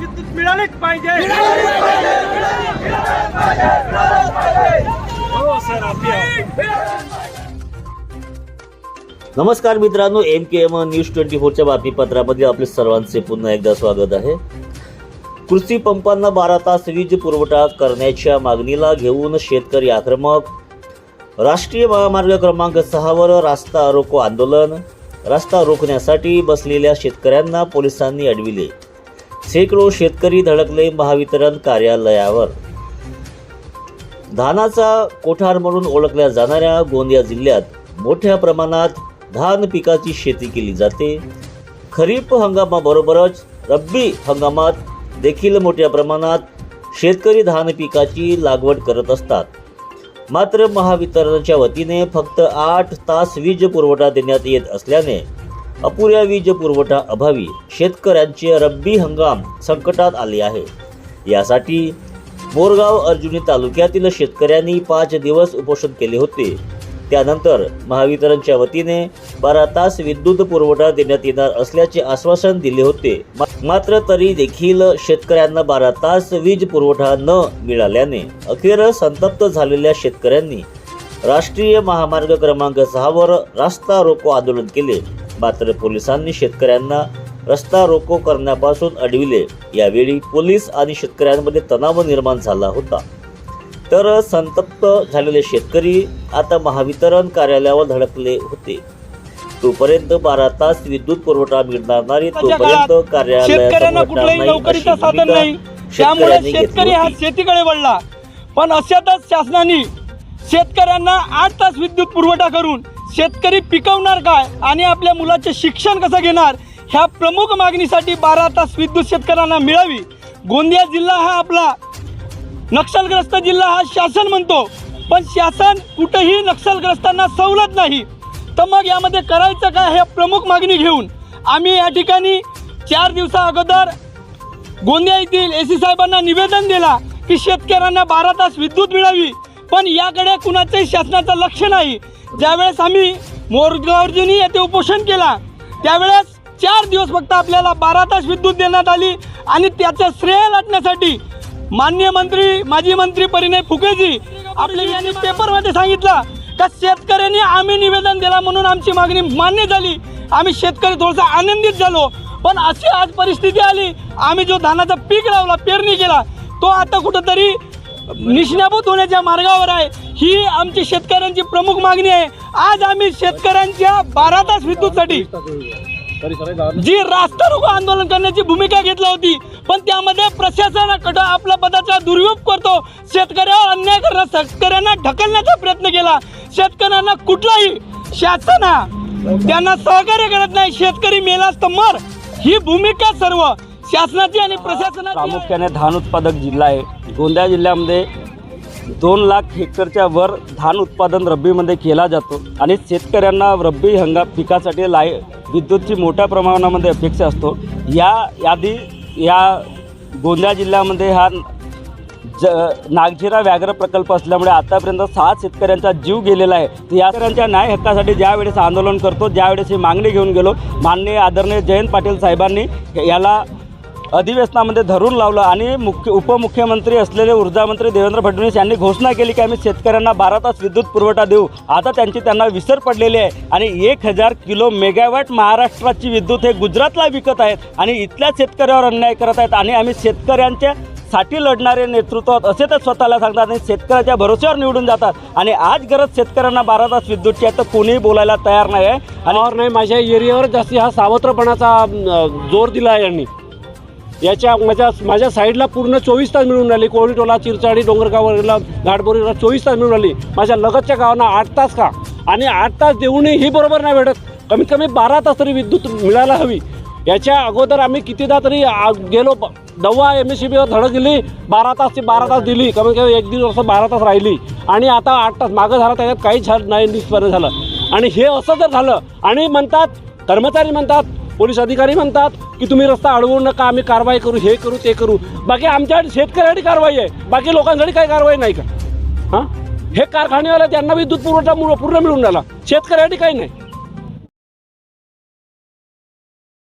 विद्युत मिळालेच पाहिजे नमस्कार मित्रांनो M K M news twenty फोरच्या बातमीपत्रामध्ये आपले सर्वांचे पुन्हा एकदा स्वागत आहे. कृषी पंपांना बारा तास वीज पुरवठा करण्याच्या मागणीला घेऊन शेतकरी आक्रमक. राष्ट्रीय महामार्ग क्रमांक सहावर रास्ता रोको आंदोलन. रस्ता रोखण्यासाठी बसलेल्या शेतकऱ्यांना पोलिसांनी अडविले. शेकडो शेतकरी धडकले महावितरण कार्यालयावर. धानाचा कोठार म्हणून ओळखल्या जाणाऱ्या गोंदिया जिल्ह्यात मोठ्या प्रमाणात धान पिकाची शेती केली जाते. खरीप हंगामाबरोबरच रब्बी हंगामात देखील मोठ्या प्रमाणात शेतकरी धान पिकाची लागवड करत असतात. मात्र महावितरणच्या वतीने फक्त आठ तास वीज पुरवठा देण्यात येत असल्याने अपुऱ्या वीज पुरवठा अभावी शेतकऱ्यांचे रब्बी हंगाम संकटात आले आहे. यासाठी मोरगाव अर्जुनी तालुक्यातील शेतकऱ्यांनी पाच दिवस उपोषण केले होते. त्यानंतर महावितरणच्या वतीने बारा तास विद्युत पुरवठा देण्यात येणार असल्याचे आश्वासन दिले होते. मात्र तरी देखील शेतकऱ्यांना बारा तास वीज पुरवठा न मिळाल्याने अखेर संतप्त झालेल्या शेतकऱ्यांनी राष्ट्रीय महामार्ग क्रमांक सहावर रस्ता रोको आंदोलन केले. मात्र पोलिसांनी शेतकऱ्यांना रस्ता रोको करण्यापासून अडविले. यावेळी पोलीस आणि शेतकऱ्यांमध्ये तणाव निर्माण झाला होता. तर संतप्त झालेले शेतकरी आता महावितरण कार्यालयावर धडकले होते. तोपर्यंत बारा तास विद्युत पुरवठा मिळणार नाही तोपर्यंत शेतकऱ्यांना कुठलंही नोकरीचं साधन नाही. त्यामुळे शेतकरी हा शेतीकडे वळला. पण अशातच शासनाने शेतकऱ्यांना आठ तास विद्युत पुरवठा करून शेतकरी पिकवणार काय आणि आपल्या मुलाचे शिक्षण कसं घेणार ह्या प्रमुख मागणीसाठी बारा तास विद्युत शेतकऱ्यांना मिळावी. गोंदिया जिल्हा हा आपला नक्षलग्रस्त जिल्हा हा शासन म्हणतो. पण शासन कुठेही नक्षलग्रस्तांना सवलत नाही. तर मग यामध्ये करायचं काय हे प्रमुख मागणी घेऊन आम्ही या ठिकाणी चार दिवसा अगोदर गोंदिया येथील ए सी साहेबांना निवेदन दिला की शेतकऱ्यांना बारा तास विद्युत मिळावी. पण याकडे कुणाचंही शासनाचं लक्ष नाही. ज्यावेळेस आम्ही मोरगावर्जुनी येथे उपोषण केला त्यावेळेस चार दिवस फक्त आपल्याला बारा तास विद्युत देण्यात आली आणि त्याचं श्रेय लाटण्यासाठी मान्य मंत्री माजी मंत्री परिणय फुकेजी आपले यांनी पेपरमध्ये सांगितलं का शेतकऱ्यांनी आम्ही निवेदन दिला म्हणून आमची मागणी मान्य झाली. आम्ही शेतकरी थोडासा आनंदित झालो. पण अशी आज परिस्थिती आली. आम्ही जो धानाचा पीक लावला पेरणी केला तो आता कुठंतरी निष्णाभूत होण्याच्या मार्गावर आहे. ही आमची शेतकऱ्यांची प्रमुख मागणी आहे. आज आम्ही शेतकऱ्यांच्या बारा तास विद्युतसाठी जी रास्ता रोको आंदोलन करण्याची भूमिका घेतली होती पण त्यामध्ये प्रशासनाकडं आपला पदाचा दुर्योग करतो शेतकऱ्यावर अन्याय करणार शेतकऱ्यांना ढकलण्याचा प्रयत्न केला. शेतकऱ्यांना कुठलाही शासन हा त्यांना सहकार्य करत नाही शेतकरी मेलास तर मर. ही भूमिका सर्व शासनाची आणि प्रशासनाची आहे. प्रामुख्याने धान उत्पादक जिल्हा आहे. गोंदिया जिल्ह्यामध्ये दोन लाख हेक्टरच्या वर धान उत्पादन रब्बीमध्ये केला जातो आणि शेतकऱ्यांना रब्बी हंगाम पिकासाठी लाय विद्युतची मोठ्या प्रमाणामध्ये अपेक्षा असतो. या यादी या गोंदिया जिल्ह्यामध्ये हा ज नागझिरा व्याघ्र प्रकल्प असल्यामुळे आतापर्यंत सहा शेतकऱ्यांचा जीव गेलेला आहे. तर या शेतकऱ्यांच्या न्याय हक्कासाठी ज्यावेळेस आंदोलन करतो ज्यावेळेस ही मागणी घेऊन गेलो माननीय आदरणीय जयंत पाटील साहेबांनी याला अधिवेशनामध्ये धरून लावलं आणि मुख्य उपमुख्यमंत्री असलेले ऊर्जामंत्री देवेंद्र फडणवीस यांनी घोषणा केली की आम्ही शेतकऱ्यांना बारा तास विद्युत पुरवठा देऊ. आता त्यांची त्यांना विसर पडलेली आहे. आणि एक हजार किलो मेगावॅट महाराष्ट्राची विद्युत हे गुजरातला विकत आहेत आणि इथल्या शेतकऱ्यावर अन्याय करत आहेत. आणि आम्ही शेतकऱ्यांच्या साठी लढणारे नेतृत्वात असे तर स्वतःला सांगतात आणि शेतकऱ्याच्या भरोश्यावर निवडून जातात. आणि आज गरज शेतकऱ्यांना बारा तास विद्युतची आहे तर कोणीही बोलायला तयार नाही आहे आणि नाही. माझ्या एरियावर जास्ती हा सावत्रपणाचा जोर दिला आहे यांनी. याच्या माझ्या माझ्या साईडला पूर्ण चोवीस तास मिळून राहिली. कोळीटोला चिरचाडी डोंगरगावला घाटबोरीला चोवीस तास मिळून राहिली. माझ्या लगतच्या गावांना आठ तास का? आणि आठ तास देऊनही ही बरोबर नाही भेटत. कमीत कमी बारा तास तरी विद्युत मिळायला हवी. याच्या अगोदर आम्ही कितीदा तरी गेलो दवा एम एस सी बीवर धडक दिली बारा तास ती बारा तास दिली. कमीत कमी एक दीड वर्ष बारा तास राहिली. आणि आता आठ तास मागं झाला त्याच्यात काहीच झालं नाही निष्पन्न झालं. आणि हे असं जर झालं आणि म्हणतात कर्मचारी म्हणतात पोलीस अधिकारी म्हणतात की तुम्ही रस्ता अडवू नका आम्ही कारवाई करू हे करू ते करू. बाकी आमच्या शेतकऱ्यासाठी कारवाई आहे. बाकी लोकांसाठी काही कारवाई नाही का? हां? हे कारखानेवाले त्यांना विद्युत पुरवठा पूर्ण मिळून राहिला. शेतकऱ्यासाठी काही नाही.